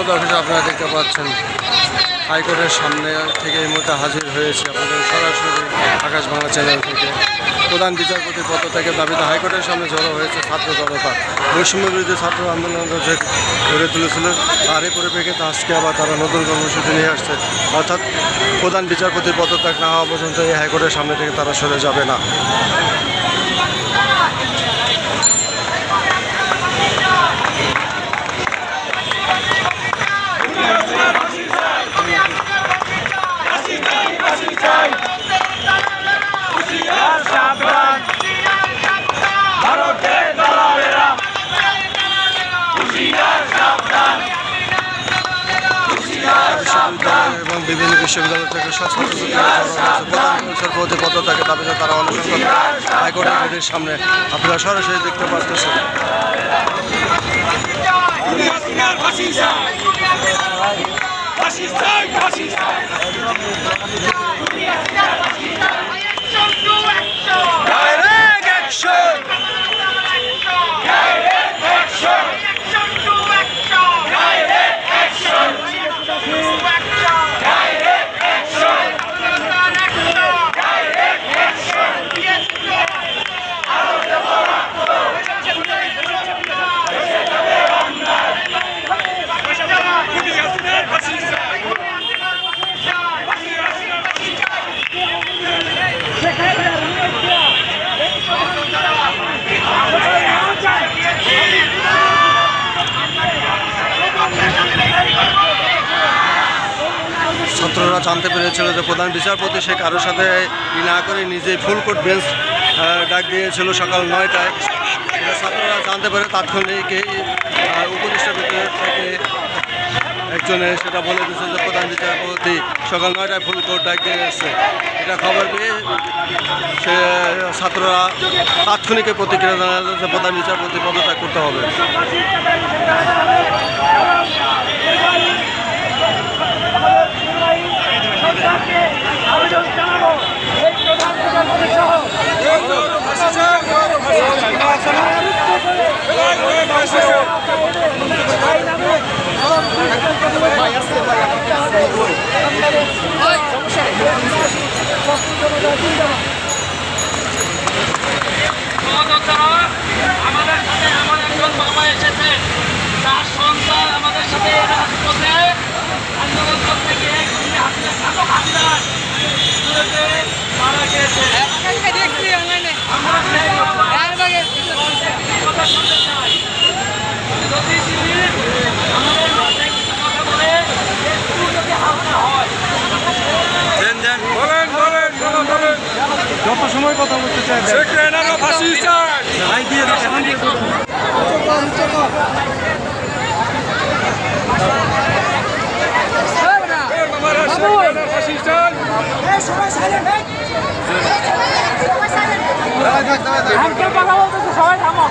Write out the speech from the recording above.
প্রিয় দর্শক আপনারা দেখতে পাচ্ছেন। হাইকোর্টের সামনে থেকে এই মুহূর্তে হাজির হয়েছে আপনাদের সরাসরি আকাশ বাংলা চ্যানেল থেকে প্রধান বিচারপতি পদ থেকে দাবিতে হাইকোর্টের সামনে জড়ো হয়েছে ছাত্র জনতা। বৈষম্য বিরোধী ছাত্র আন্দোলন গড়ে তুলেছিল। তারই পরিপ্রেক্ষিতে আজকে আবার তারা নতুন কর্মসূচি নিয়ে আসছে। অর্থাৎ প্রধান বিচারপতির পদত্যাগ না হওয়া পর্যন্ত এই হাইকোর্টের সামনে থেকে তারা সরে যাবে না। এবং বিভিন্ন বিশ্ববিদ্যালয় থেকে হয়েছে। পদত্যাগের দাবিতে তারা অনশন হাইকোর্টের সামনে আপনারা সরাসরি দেখতে হাসিনার ফাঁসি জানতে পেরেছিল যে প্রধান বিচারপতি সে কারোর সাথে না করে নিজেই ফুল কোর্ট বেঞ্চ ডাক দিয়েছিল সকাল নয়টায়। ছাত্ররা জানতে পারে তাৎক্ষণিক এই উপদেষ্টা ভিতরে থেকে একজনে সেটা বলে দিয়েছে যে প্রধান বিচারপতি সকাল নয়টায় ফুল কোর্ট ডাক দিয়ে এসছে। এটা খবর পেয়ে সে ছাত্ররা তাৎক্ষণিক প্রতিক্রিয়া জানালো যে প্রধান বিচারপতি পদত্যাগ করতে হবে। আমাদের শেখ কথা বলতে চাই সবাই থামো